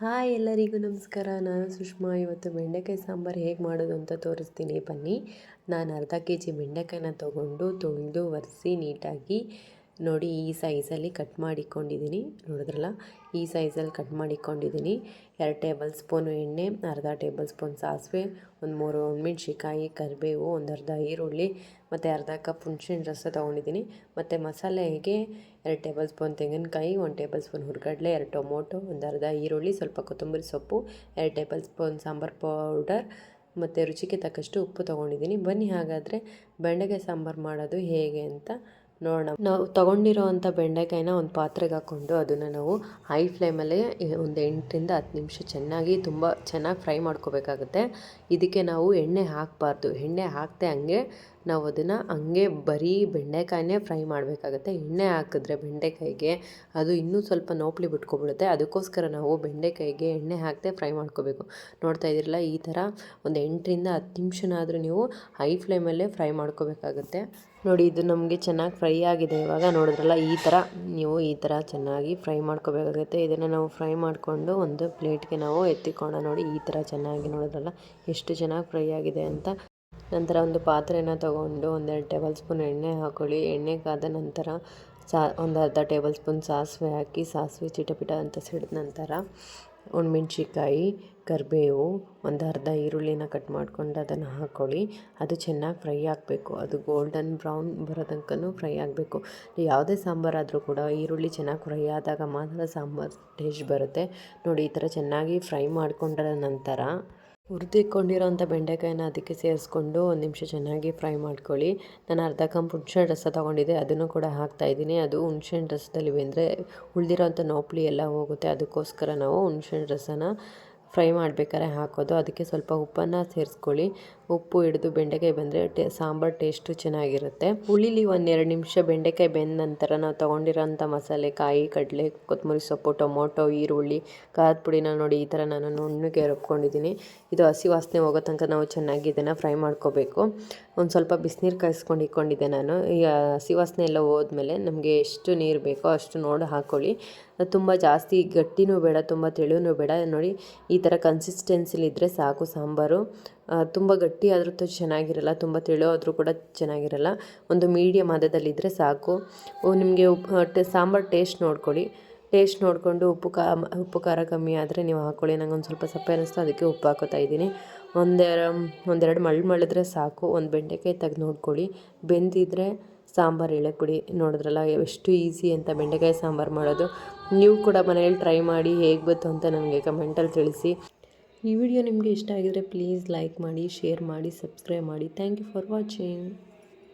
Hi ಎಲ್ಲರಿಗೂ ನಮಸ್ಕಾರ. ನಾನು ಸುಷ್ಮಾ. ಇವತ್ತು ಬೆಂಡೆಕಾಯಿ ಸಾಂಬಾರು ಹೇಗೆ ಮಾಡೋದು ಅಂತ ತೋರಿಸ್ತೀನಿ. ಬನ್ನಿ. ನಾನು ಅರ್ಧ ಕೆ ಜಿ ಬೆಂಡೆಕಾಯಿನ ತೊಗೊಂಡು ತೊಳೆದು, ಒರೆಸಿ ನೀಟಾಗಿ ನೋಡಿ ಈ ಸೈಜಲ್ಲಿ ಕಟ್ ಮಾಡಿಕೊಂಡಿದ್ದೀನಿ. ನೋಡಿದ್ರಲ್ಲ? ಈ ಸೈಜಲ್ಲಿ ಕಟ್ ಮಾಡಿಕೊಂಡಿದ್ದೀನಿ. ಎರಡು ಟೇಬಲ್ ಸ್ಪೂನು ಎಣ್ಣೆ, ಅರ್ಧ ಟೇಬಲ್ ಸ್ಪೂನ್ ಸಾಸಿವೆ, ಒಂದು ಮೂರು ಒಣಮೆಣ್ಸಿಕಾಯಿ ಕರಿಬೇವು, ಒಂದು ಅರ್ಧ ಈರುಳ್ಳಿ, ಮತ್ತು ಅರ್ಧ ಕಪ್ ಹುಣ್ಸಿನ ರಸ ತೊಗೊಂಡಿದ್ದೀನಿ. ಮತ್ತು ಮಸಾಲೆಗೆ ಎರಡು ಟೇಬಲ್ ಸ್ಪೂನ್ ತೆಂಗಿನಕಾಯಿ, ಒಂದು ಟೇಬಲ್ ಸ್ಪೂನ್ ಹುರ್ಗಡ್ಲೆ, ಎರಡು ಟೊಮೊಟೊ, ಒಂದು ಅರ್ಧ ಈರುಳ್ಳಿ, ಸ್ವಲ್ಪ ಕೊತ್ತಂಬರಿ ಸೊಪ್ಪು, ಎರಡು ಟೇಬಲ್ ಸ್ಪೂನ್ ಸಾಂಬಾರು ಪೌಡರ್, ಮತ್ತು ರುಚಿಗೆ ತಕ್ಕಷ್ಟು ಉಪ್ಪು ತೊಗೊಂಡಿದ್ದೀನಿ. ಬನ್ನಿ ಹಾಗಾದರೆ ಬೆಂಡೆಗೆ ಸಾಂಬಾರು ಮಾಡೋದು ಹೇಗೆ ಅಂತ ನೋಡೋಣ. ನಾವು ತೊಗೊಂಡಿರೋವಂಥ ಬೆಂಡೆಕಾಯಿನ ಒಂದು ಪಾತ್ರೆಗೆ ಹಾಕ್ಕೊಂಡು ಅದನ್ನು ನಾವು ಹೈ ಫ್ಲೇಮಲ್ಲೇ ಒಂದು ಎಂಟರಿಂದ ಹತ್ತು ನಿಮಿಷ ಚೆನ್ನಾಗಿ ತುಂಬ ಚೆನ್ನಾಗಿ ಫ್ರೈ ಮಾಡ್ಕೋಬೇಕಾಗುತ್ತೆ. ಇದಕ್ಕೆ ನಾವು ಎಣ್ಣೆ ಹಾಕಬಾರ್ದು. ಎಣ್ಣೆ ಹಾಕದೆ ಹಂಗೆ ನಾವು ಅದನ್ನು ಹಂಗೆ ಬರೀ ಬೆಂಡೆಕಾಯಿನೇ ಫ್ರೈ ಮಾಡಬೇಕಾಗತ್ತೆ. ಎಣ್ಣೆ ಹಾಕಿದ್ರೆ ಬೆಂಡೆಕಾಯಿಗೆ ಅದು ಇನ್ನೂ ಸ್ವಲ್ಪ ನೋಪ್ಲಿ ಬಿಟ್ಕೊಬಿಡುತ್ತೆ. ಅದಕ್ಕೋಸ್ಕರ ನಾವು ಬೆಂಡೆಕಾಯಿಗೆ ಎಣ್ಣೆ ಹಾಕದೆ ಫ್ರೈ ಮಾಡ್ಕೋಬೇಕು. ನೋಡ್ತಾ ಇದ್ದೀರಲ್ಲ, ಈ ಥರ ಒಂದು ಎಂಟರಿಂದ ಹತ್ತು ನಿಮಿಷನಾದರೂ ನೀವು ಹೈ ಫ್ಲೇಮಲ್ಲೇ ಫ್ರೈ ಮಾಡ್ಕೋಬೇಕಾಗತ್ತೆ. ನೋಡಿ, ಇದು ನಮಗೆ ಚೆನ್ನಾಗಿ ಫ್ರೈ ಆಗಿದೆ ಇವಾಗ. ನೋಡಿದ್ರಲ್ಲ, ಈ ಥರ ನೀವು ಈ ಥರ ಚೆನ್ನಾಗಿ ಫ್ರೈ ಮಾಡ್ಕೋಬೇಕಾಗುತ್ತೆ. ಇದನ್ನು ನಾವು ಫ್ರೈ ಮಾಡಿಕೊಂಡು ಒಂದು ಪ್ಲೇಟ್ಗೆ ನಾವು ಎತ್ತಿಕೊಂಡು ನೋಡಿ, ಈ ಥರ ಚೆನ್ನಾಗಿ ನೋಡಿದ್ರಲ್ಲ, ಎಷ್ಟು ಚೆನ್ನಾಗಿ ಫ್ರೈ ಆಗಿದೆ ಅಂತ. ನಂತರ ಒಂದು ಪಾತ್ರೆನ ತಗೊಂಡು ಒಂದೆರಡು ಟೇಬಲ್ ಸ್ಪೂನ್ ಎಣ್ಣೆ ಹಾಕೊಳ್ಳಿ. ಎಣ್ಣೆ ಕಾದ ನಂತರ ಸಾ, ಒಂದು ಅರ್ಧ ಟೇಬಲ್ ಸ್ಪೂನ್ ಸಾಸಿವೆ ಹಾಕಿ, ಸಾಸಿವೆ ಚಿಟಪಿಟ ಅಂತ ಸಿಡಿದ ನಂತರ ಒಣಮೆಣ್ಸಿಕಾಯಿ ಕರಿಬೇವು, ಒಂದು ಅರ್ಧ ಈರುಳ್ಳಿನ ಕಟ್ ಮಾಡ್ಕೊಂಡು ಅದನ್ನು ಹಾಕ್ಕೊಳ್ಳಿ ಅದು ಚೆನ್ನಾಗಿ ಫ್ರೈ ಆಗಬೇಕು. ಅದು ಗೋಲ್ಡನ್ ಬ್ರೌನ್ ಬರೋ ಫ್ರೈ ಆಗಬೇಕು. ಯಾವುದೇ ಸಾಂಬಾರಾದರೂ ಕೂಡ ಈರುಳ್ಳಿ ಚೆನ್ನಾಗಿ ಫ್ರೈ ಆದಾಗ ಮಾತ್ರ ಸಾಂಬಾರು ಟೇಸ್ಟ್ ಬರುತ್ತೆ. ನೋಡಿ, ಈ ಥರ ಚೆನ್ನಾಗಿ ಫ್ರೈ ಮಾಡಿಕೊಂಡ ನಂತರ ಹುರಿದಿಟ್ಕೊಂಡಿರೋಂಥ ಬೆಂಡೆಕಾಯಿನ ಅದಕ್ಕೆ ಸೇರಿಸ್ಕೊಂಡು ಒಂದು ನಿಮಿಷ ಚೆನ್ನಾಗಿ ಫ್ರೈ ಮಾಡ್ಕೊಳ್ಳಿ. ನಾನು ಅರ್ಧ ಕಂಪ್ ಹುಣಸೆ ರಸ ತೊಗೊಂಡಿದ್ದೆ, ಅದನ್ನು ಕೂಡ ಹಾಕ್ತಾಯಿದ್ದೀನಿ ಅದು ಹುಣಸೆಹಣ್ಣು ರಸದಲ್ಲಿ ಬೆಂದರೆ ಉಳಿದಿರೋಂಥ ನೋಪ್ಲಿ ಎಲ್ಲ ಹೋಗುತ್ತೆ. ಅದಕ್ಕೋಸ್ಕರ ನಾವು ಹುಣಸೆಹಣ್ಣು ರಸನ ಫ್ರೈ ಮಾಡ್ಬೇಕಾದ್ರೆ ಹಾಕೋದು. ಅದಕ್ಕೆ ಸ್ವಲ್ಪ ಉಪ್ಪನ್ನು ಸೇರಿಸ್ಕೊಳ್ಳಿ. ಉಪ್ಪು ಹಿಡಿದು ಬೆಂಡೆಕಾಯಿ ಬಂದರೆ ಟೇ, ಸಾಂಬಾರು ಟೇಸ್ಟು ಚೆನ್ನಾಗಿರುತ್ತೆ. ಹುಳಿಲಿ ಒಂದೆರಡು ನಿಮಿಷ ಬೆಂಡೆಕಾಯಿ ಬೆಂದ ನಂತರ ನಾವು ತೊಗೊಂಡಿರೋಂಥ ಮಸಾಲೆ, ಕಾಯಿ, ಕಡಲೆ, ಕೊತ್ತಂಬರಿ ಸೊಪ್ಪು, ಟೊಮೊಟೊ, ಈರುಳ್ಳಿ, ಖಾರದ ಪುಡಿನ ನೋಡಿ ಈ ಥರ ನಾನು ನುಣ್ಣಗೆ ರುಬ್ಕೊಂಡಿದ್ದೀನಿ. ಇದು ಹಸಿ ವಾಸನೆ ಹೋಗೋ ತನಕ ನಾವು ಚೆನ್ನಾಗಿ ಇದನ್ನು ಫ್ರೈ ಮಾಡ್ಕೋಬೇಕು. ಒಂದು ಸ್ವಲ್ಪ ಬಿಸಿನೀರು ಕಾಯಿಸ್ಕೊಂಡು ಇಟ್ಕೊಂಡಿದ್ದೆ ನಾನು. ಈಗ ಹಸಿ ವಾಸನೆ ಎಲ್ಲ ಹೋದ್ಮೇಲೆ ನಮಗೆ ಎಷ್ಟು ನೀರು ಬೇಕೋ ಅಷ್ಟು ನೋಡಿ ಹಾಕ್ಕೊಳ್ಳಿ ತುಂಬ ಜಾಸ್ತಿ ಗಟ್ಟಿನೂ ಬೇಡ, ತುಂಬ ತೆಳುವೂ ಬೇಡ. ನೋಡಿ ಈ ಥರ ಕನ್ಸಿಸ್ಟೆನ್ಸಿಲಿದ್ದರೆ ಸಾಕು ಸಾಂಬಾರು. ತುಂಬ ಗಟ್ಟಿ ಆದರೂ ಚೆನ್ನಾಗಿರಲ್ಲ, ತುಂಬ ತೆಳು ಆದರೂ ಕೂಡ ಚೆನ್ನಾಗಿರಲ್ಲ. ಒಂದು ಮೀಡಿಯಮ್ ಹದದಲ್ಲಿದ್ದರೆ ಸಾಕು. ನಿಮಗೆ ಉಪ್ಪು ಸಾಂಬಾರು ಟೇಸ್ಟ್ ನೋಡ್ಕೊಳ್ಳಿ. ಟೇಸ್ಟ್ ನೋಡಿಕೊಂಡು ಉಪ್ಪು ಕಾ, ಉಪ್ಪು ಖಾರ ಕಮ್ಮಿ ಆದರೆ ನೀವು ಹಾಕ್ಕೊಳ್ಳಿ ನಂಗೆ ಒಂದು ಸ್ವಲ್ಪ ಸಪ್ಪೆ ಅನ್ನಿಸ್ತು ಅದಕ್ಕೆ ಉಪ್ಪು ಹಾಕೋತಾ ಇದ್ದೀನಿ. ಒಂದೆರ, ಒಂದೆರಡು ಮಳ್ಳು ಮಳಿದ್ರೆ ಸಾಕು. ಒಂದು ಬೆಂಡೆಕಾಯಿ ತೆಗೆದು ನೋಡ್ಕೊಳ್ಳಿ. ಬೆಂದಿದ್ರೆ ಸಾಂಬಾರು ಬಿಡಿ ನೋಡಿದ್ರಲ್ಲ, ಎಷ್ಟು ಈಸಿ ಅಂತ ಬೆಂಡೆಕಾಯಿ ಸಾಂಬಾರು ಮಾಡೋದು. ನೀವು ಕೂಡ ಮನೆಯಲ್ಲಿ ಟ್ರೈ ಮಾಡಿ ಹೇಗೆ ಬಂತು ಅಂತ ನನಗೆ ಕಮೆಂಟಲ್ಲಿ ತಿಳಿಸಿ. ಈ ವಿಡಿಯೋ ನಿಮಗೆ ಇಷ್ಟ ಆಗಿದರೆ ಪ್ಲೀಸ್ ಲೈಕ್ ಮಾಡಿ, ಶೇರ್ ಮಾಡಿ, ಸಬ್ಸ್ಕ್ರೈಬ್ ಮಾಡಿ. Thank you for watching.